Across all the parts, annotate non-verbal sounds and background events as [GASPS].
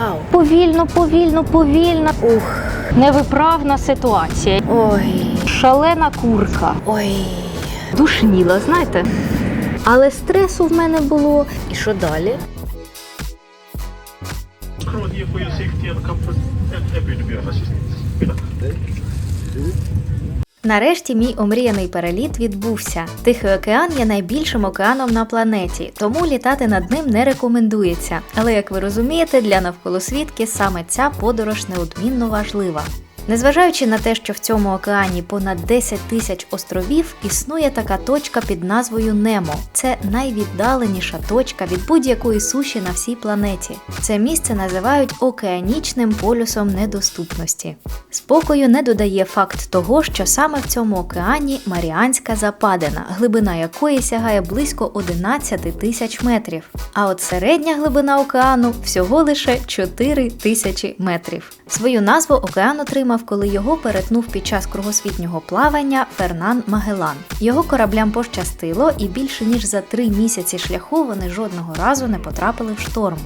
Вау. Повільно, повільно, повільно. Ух. Невиправна ситуація. Ой. Шалена курка. Ой. Душніла, знаєте? Але стресу в мене було. І що далі? Нарешті мій омріяний переліт відбувся. Тихий океан є найбільшим океаном на планеті, тому літати над ним не рекомендується. Але як ви розумієте, для навколосвітки саме ця подорож неодмінно важлива. Незважаючи на те, що в цьому океані понад 10 тисяч островів, існує така точка під назвою Немо. Це найвіддаленіша точка від будь-якої суші на всій планеті. Це місце називають океанічним полюсом недоступності. Спокою не додає факт того, що саме в цьому океані Маріанська западина, глибина якої сягає близько 11 тисяч метрів. А от середня глибина океану всього лише 4 тисячі метрів. Свою назву океан отримав, коли його перетнув під час кругосвітнього плавання Фернан Магелан. Його кораблям пощастило, і більше ніж за три місяці шляху вони жодного разу не потрапили в шторм.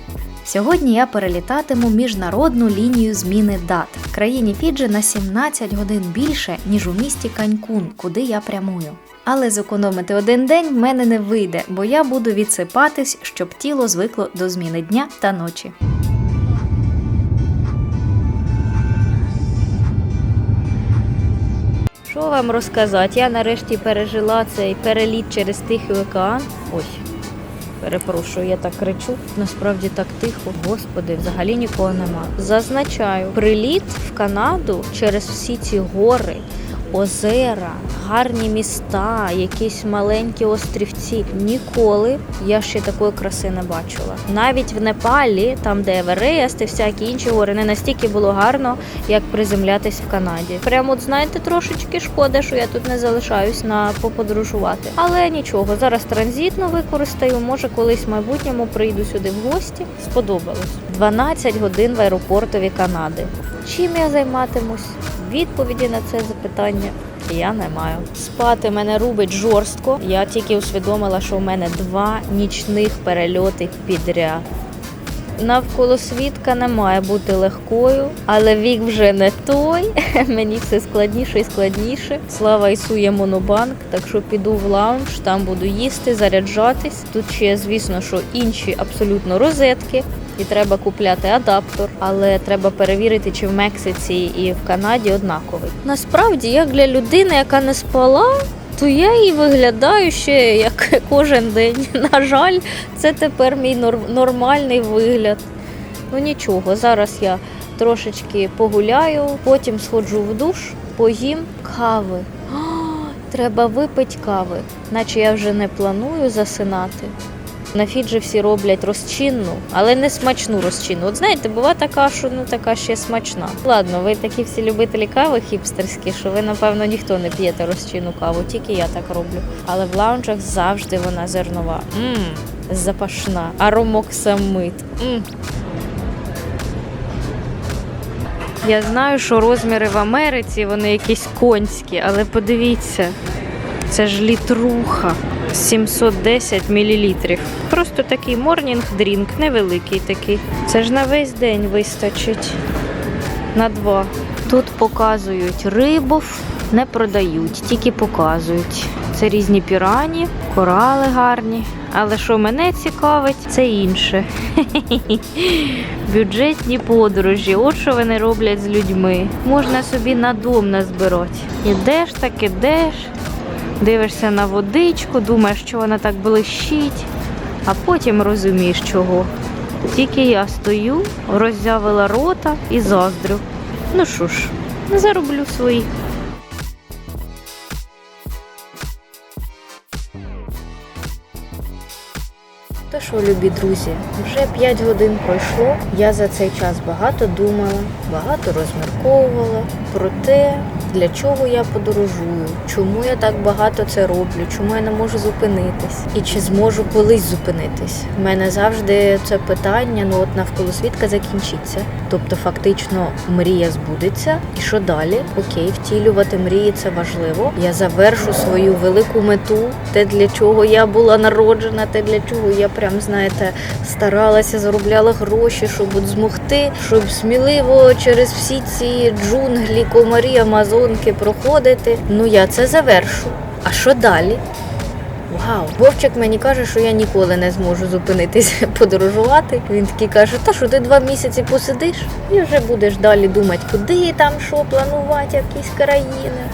Сьогодні я перелітатиму міжнародну лінію зміни дат. В країні Фіджи на 17 годин більше, ніж у місті Канькун, куди я прямую. Але зекономити один день в мене не вийде, бо я буду відсипатись, щоб тіло звикло до зміни дня та ночі. Що вам розказати? Я нарешті пережила цей переліт через Тихий океан. Ой, перепрошую, я так кричу. Насправді так тихо. Господи, взагалі нікого нема. Зазначаю, приліт в Канаду через всі ці гори. Озера, гарні міста, якісь маленькі острівці. Ніколи я ще такої краси не бачила. Навіть в Непалі, там де Еверест і всякі інші гори, не настільки було гарно, як приземлятись в Канаді. Прямо, от знаєте, трошечки шкода, що я тут не залишаюсь на поподружувати. Але нічого, зараз транзитно використаю. Може, колись в майбутньому прийду сюди в гості. Сподобалось. 12 годин в аеропортові Канади. Чим я займатимусь? Відповіді на це запитання я не маю. Спати мене рубить жорстко. Я тільки усвідомила, що в мене два нічних перельоти підряд. Навколо світка не має бути легкою, але вік вже не той. [LAUGHS] Мені все складніше і складніше. Слава Ісує Монобанк, так що піду в лаунж, там буду їсти, заряджатись. Тут ще, звісно, що інші абсолютно розетки. І треба купляти адаптер, але треба перевірити, чи в Мексиці і в Канаді однаковий. Насправді, як для людини, яка не спала, то я і виглядаю ще як [LAUGHS] кожен день. На жаль, це тепер мій нор- нормальний вигляд. Ну нічого, зараз я трошечки погуляю, потім сходжу в душ, поїм кави. О, [GASPS] треба випити кави, наче я вже не планую засинати. На Фіджі всі роблять розчинну, але не смачну розчинну. От знаєте, бува така, що ну така ще смачна. Ладно, ви такі всі любителі кави хіпстерські, що ви, напевно, ніхто не п'єте розчинну каву, тільки я так роблю. Але в лаунжах завжди вона зернова. Мм, запашна, аромоксамит. Мм. Я знаю, що розміри в Америці вони якісь конські, але подивіться, це ж літруха 710 мл. Просто такий морнінг дрінк, невеликий такий. Це ж на весь день вистачить. На два. Тут показують рибу, не продають, тільки показують. Це різні пірані, корали гарні. Але що мене цікавить, це інше. [LAUGHS] Бюджетні подорожі, от що вони роблять з людьми. Можна собі на дом назбирати. Ідеш так ідеш, дивишся на водичку, думаєш, що вона так блищить, а потім розумієш чого. Тільки я стою, роззявила рота і заздрю. Ну що ж, зароблю свої. То що, любі друзі, вже 5 годин пройшло. Я за цей час багато думала, багато розмірковувала про те, для чого я подорожую, чому я так багато це роблю, чому я не можу зупинитись, і чи зможу колись зупинитись. У мене завжди це питання: ну от навколо світка закінчиться. Тобто, фактично, мрія збудеться, і що далі? Окей, втілювати мрії це важливо. Я завершу свою велику мету, те для чого я була народжена, те для чого я прям знаєте старалася, заробляла гроші, щоб от змогти, щоб сміливо через всі ці джунглі, комарі, амазонки проходити. Ну я це завершу. А що далі? Вау, Вовчик мені каже, що я ніколи не зможу зупинитися [LAUGHS] подорожувати. Він такий каже: та що ти два місяці посидиш і вже будеш далі думати, куди там що планувати, якісь країни,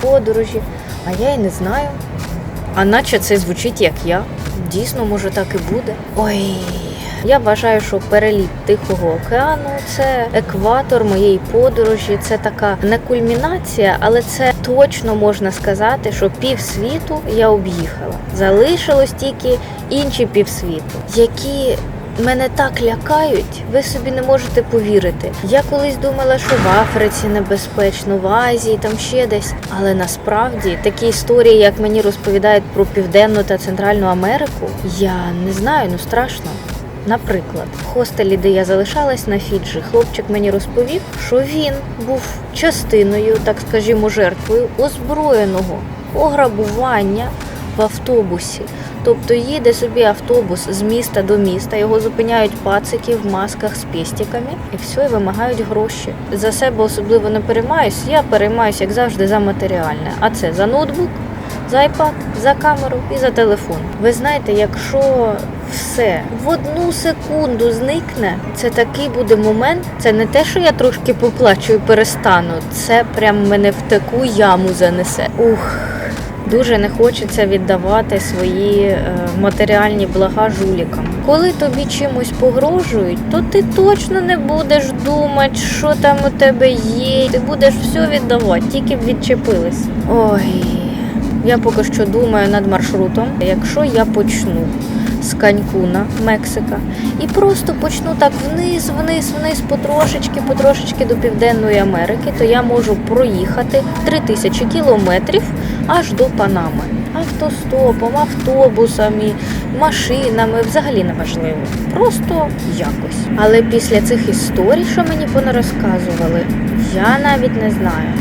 подорожі. А я й не знаю. А наче це звучить як я. Дійсно, може так і буде. Ой. Я вважаю, що переліт Тихого океану це екватор моєї подорожі. Це така не кульмінація, але це точно можна сказати, що півсвіту я об'їхала. Залишилось тільки інші півсвіту, які мене так лякають, ви собі не можете повірити. Я колись думала, що в Африці небезпечно, в Азії, там ще десь. Але насправді такі історії, як мені розповідають про Південну та Центральну Америку, я не знаю, ну страшно. Наприклад, в хостелі, де я залишалась на Фіджі, хлопчик мені розповів, що він був частиною, так скажімо, жертвою озброєного ограбування в автобусі. Тобто їде собі автобус з міста до міста, його зупиняють пацики в масках з пестиками і все, і вимагають гроші. За себе особливо не переймаюсь, я переймаюсь, як завжди, за матеріальне. А це за ноутбук, за iPad, за камеру і за телефон. Ви знаєте, якщо все в одну секунду зникне, це такий буде момент. Це не те, що я трошки поплачу і перестану. Це прям мене в таку яму занесе. Ух. Дуже не хочеться віддавати свої е, матеріальні блага жулікам. Коли тобі чимось погрожують, то ти точно не будеш думати, що там у тебе є. Ти будеш все віддавати, тільки б відчепились. Ой, я поки що думаю над маршрутом. Якщо я почну з Канькуна, Мексика, і просто почну так вниз, вниз, вниз, потрошечки, потрошечки до Південної Америки, то я можу проїхати 3000 кілометрів аж до Панами. Автостопом, автобусами, машинами, взагалі не важливо. Просто якось. Але після цих історій, що мені понарозказували, я навіть не знаю.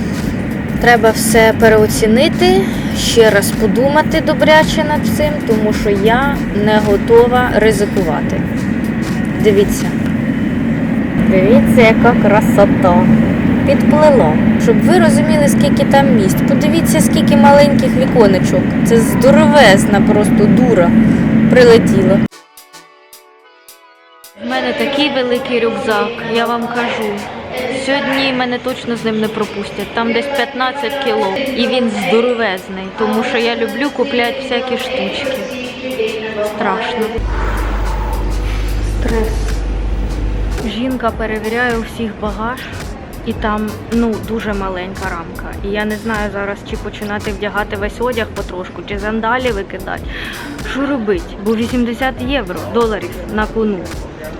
Треба все переоцінити, ще раз подумати добряче над цим, тому що я не готова ризикувати. Дивіться. Дивіться, яка красота. Підплило. Щоб ви розуміли, скільки там місць. Подивіться, скільки маленьких віконечок. Це здоровезна просто дура прилетіла. В мене такий великий рюкзак, я вам кажу. Сьогодні мене точно з ним не пропустять. Там десь 15 кіло. І він здоровезний, тому що я люблю купляти всякі штучки. Страшно. Стрес. Жінка перевіряє всіх багаж, і там ну дуже маленька рамка. І я не знаю зараз, чи починати вдягати весь одяг потрошку, чи сандалі викидати. Що робити? Бо 80 євро доларів на кону.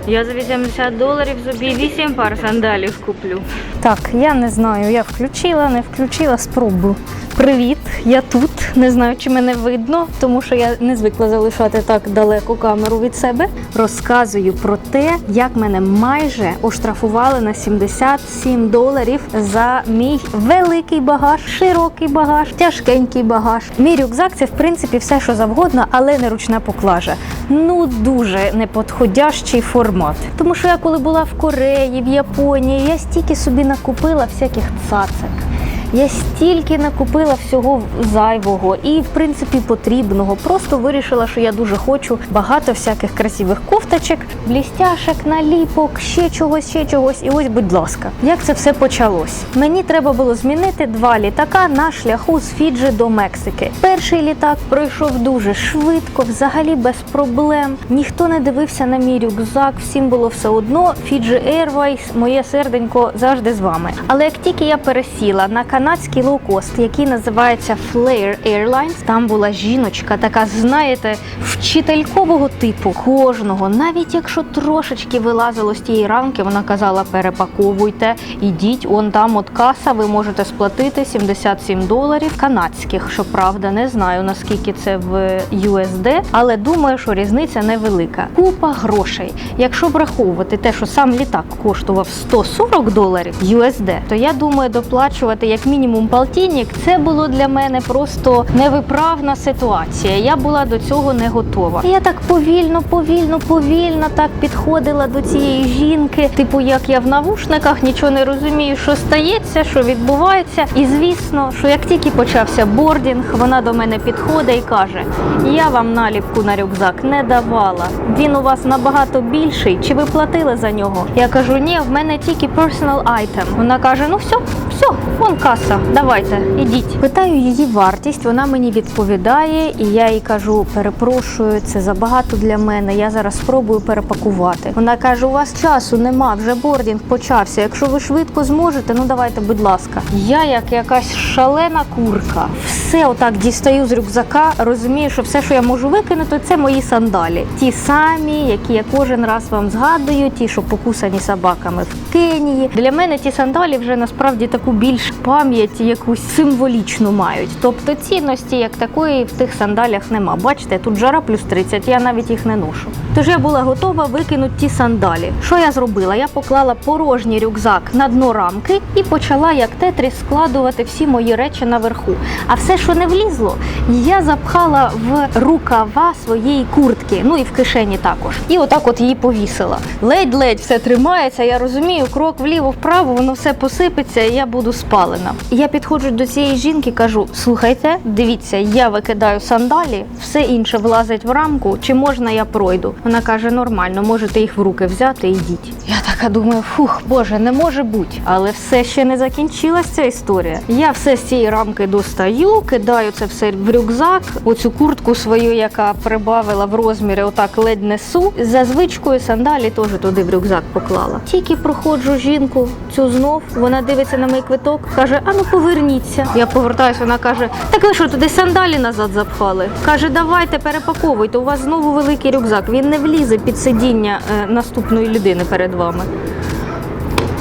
Я за 80 доларів собі 8 пар сандалів куплю. Так, я не знаю, я включила, не включила, спробую. Привіт, я тут. Не знаю, чи мене видно, тому що я не звикла залишати так далеко камеру від себе. Розказую про те, як мене майже оштрафували на 77 доларів за мій великий багаж, широкий багаж, тяжкенький багаж. Мій рюкзак це в принципі все, що завгодно, але не ручна поклажа. Ну дуже неподходящий формат. Тому що я коли була в Кореї, в Японії, я стільки собі накупила всяких цацик. Я стільки накупила всього зайвого і, в принципі, потрібного. Просто вирішила, що я дуже хочу багато всяких красивих кофточок, блістяшок, наліпок, ще чогось, ще чогось. І ось, будь ласка, як це все почалось? Мені треба було змінити два літака на шляху з Фіджі до Мексики. Перший літак пройшов дуже швидко, взагалі без проблем. Ніхто не дивився на мій рюкзак, всім було все одно. Фіджі Airways, моє серденько завжди з вами. Але як тільки я пересіла на канал канадський лоукост, який називається Flair Airlines. Там була жіночка, така, знаєте, вчителькового типу. Кожного, навіть якщо трошечки вилазило з тієї рамки, вона казала: перепаковуйте, ідіть, он там от каса, ви можете сплатити 77 доларів канадських. Щоправда, не знаю наскільки це в USD, але думаю, що різниця невелика. Купа грошей. Якщо враховувати те, що сам літак коштував 140 доларів USD, то я думаю, доплачувати як мінімум полтинник це було для мене просто невиправна ситуація. Я була до цього не готова. Я так повільно, повільно, повільно так підходила до цієї жінки. Типу, як я в навушниках нічого не розумію, що стається, що відбувається. І звісно, що як тільки почався бордінг, вона до мене підходить і каже: Я вам наліпку на рюкзак не давала. Він у вас набагато більший. Чи ви платили за нього? Я кажу, ні, в мене тільки personal item. Вона каже: Ну все, все, вон каса, давайте, ідіть. Питаю її вартість. Вона мені відповідає, і я їй кажу: перепрошую, це забагато для мене. Я зараз спробую перепакувати. Вона каже: у вас часу нема, вже бордінг почався. Якщо ви швидко зможете, ну давайте, будь ласка. Я як якась шалена курка. Все отак дістаю з рюкзака. Розумію, що все, що я можу викинути, це мої сандалі. Ті самі, які я кожен раз вам згадую, ті, що покусані собаками в Кенії. Для мене ті сандалі вже насправді таку більш пам'ять, якусь символічну мають. Тобто цінності як такої в тих сандалях нема. Бачите, тут жара плюс 30, я навіть їх не ношу. Тож я була готова викинути ті сандалі. Що я зробила? Я поклала порожній рюкзак на дно рамки і почала як тетріс складувати всі мої речі наверху. А все, що не влізло, я запхала в рукава своєї куртки, ну і в кишені також. І отак от її повісила. Ледь-ледь все тримається. Я розумію, крок вліво-вправо, воно все посипеться, і я буду спалена. Я підходжу до цієї жінки, кажу: слухайте, дивіться, я викидаю сандалі, все інше влазить в рамку. Чи можна я пройду? Вона каже: нормально, можете їх в руки взяти, ідіть. Я така думаю, фух, боже, не може бути. Але все ще не закінчилась ця історія. Я все з цієї рамки достаю, кидаю це все в рюкзак, оцю куртку свою, яка прибавила в розмірі, отак ледь несу. За звичкою сандалі теж туди в рюкзак поклала. Тільки проходжу жінку, цю знов, вона дивиться на мій квиток, каже: А ну поверніться. Я повертаюся, вона каже: Так ви що, туди сандалі назад запхали? Каже, давайте перепаковуйте. У вас знову великий рюкзак. Він не влізе під сидіння е, наступної людини перед вами.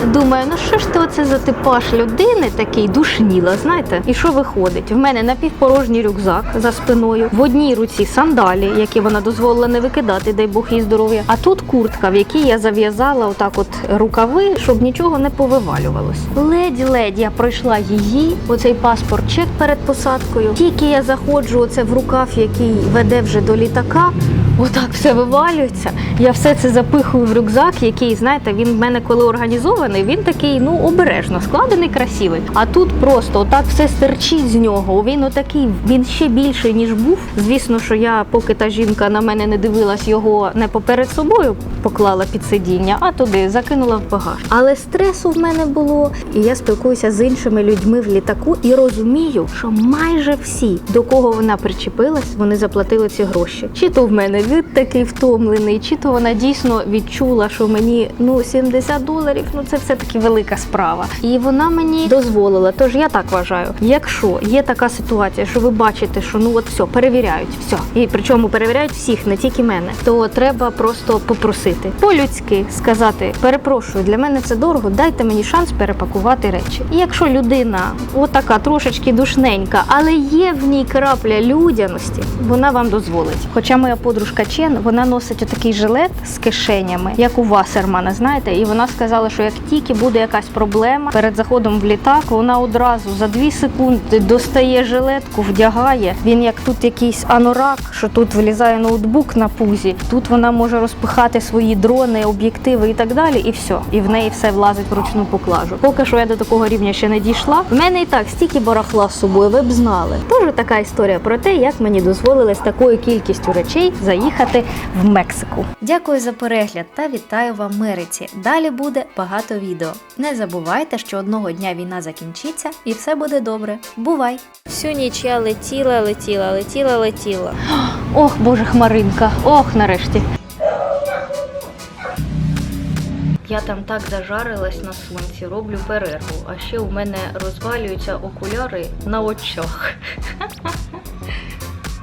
Думаю, ну що ж ти оце за типаж людини такий душніла, знаєте? І що виходить? В мене напівпорожній рюкзак за спиною, в одній руці сандалі, які вона дозволила не викидати, дай Бог їй здоров'я. А тут куртка, в якій я зав'язала отак от рукави, щоб нічого не повивалювалось. Ледь-ледь я пройшла її, оцей паспорт чек перед посадкою. Тільки я заходжу оце в рукав, який веде вже до літака. Отак все вивалюється. Я все це запихую в рюкзак, який, знаєте, він в мене коли організований, він такий, ну, обережно складений, красивий. А тут просто отак все стерчить з нього. Він отакий, він ще більший, ніж був. Звісно, що я, поки та жінка на мене не дивилась, його не поперед собою поклала під сидіння, а туди закинула в багаж. Але стресу в мене було, і я спілкуюся з іншими людьми в літаку і розумію, що майже всі, до кого вона причепилась, вони заплатили ці гроші. Чи то в мене вид такий втомлений, чи то вона дійсно відчула, що мені ну 70 доларів, ну це все таки велика справа. І вона мені дозволила. Тож я так вважаю, якщо є така ситуація, що ви бачите, що ну от все перевіряють, все, і причому перевіряють всіх, не тільки мене, то треба просто попросити по-людськи сказати: перепрошую, для мене це дорого, дайте мені шанс перепакувати речі. І якщо людина отака трошечки душненька, але є в ній крапля людяності, вона вам дозволить. Хоча моя подружка Чен, вона носить отакий жилет з кишенями, як у Вассермана, знаєте, і вона сказала, що як тільки буде якась проблема перед заходом в літак, вона одразу за дві секунди достає жилетку, вдягає. Він як тут якийсь анорак, що тут вилізає ноутбук на пузі. Тут вона може розпихати свої дрони, об'єктиви і так далі, і все. І в неї все влазить в ручну поклажу. Поки що я до такого рівня ще не дійшла. В мене і так стільки барахла з собою, ви б знали. Тож така історія про те, як мені дозволили з такою кількістю речей заїхати в Мексику. Дякую за перегляд та вітаю в Америці. Далі буде багато відео. Не забувайте, що одного дня війна закінчиться і все буде добре. Бувай! Всю ніч я летіла, летіла, летіла, летіла. [GASPS] Ох, боже, хмаринка, ох, нарешті. Я там так зажарилась на сонці, роблю перерву, а ще у мене розвалюються окуляри на очах. [LAUGHS]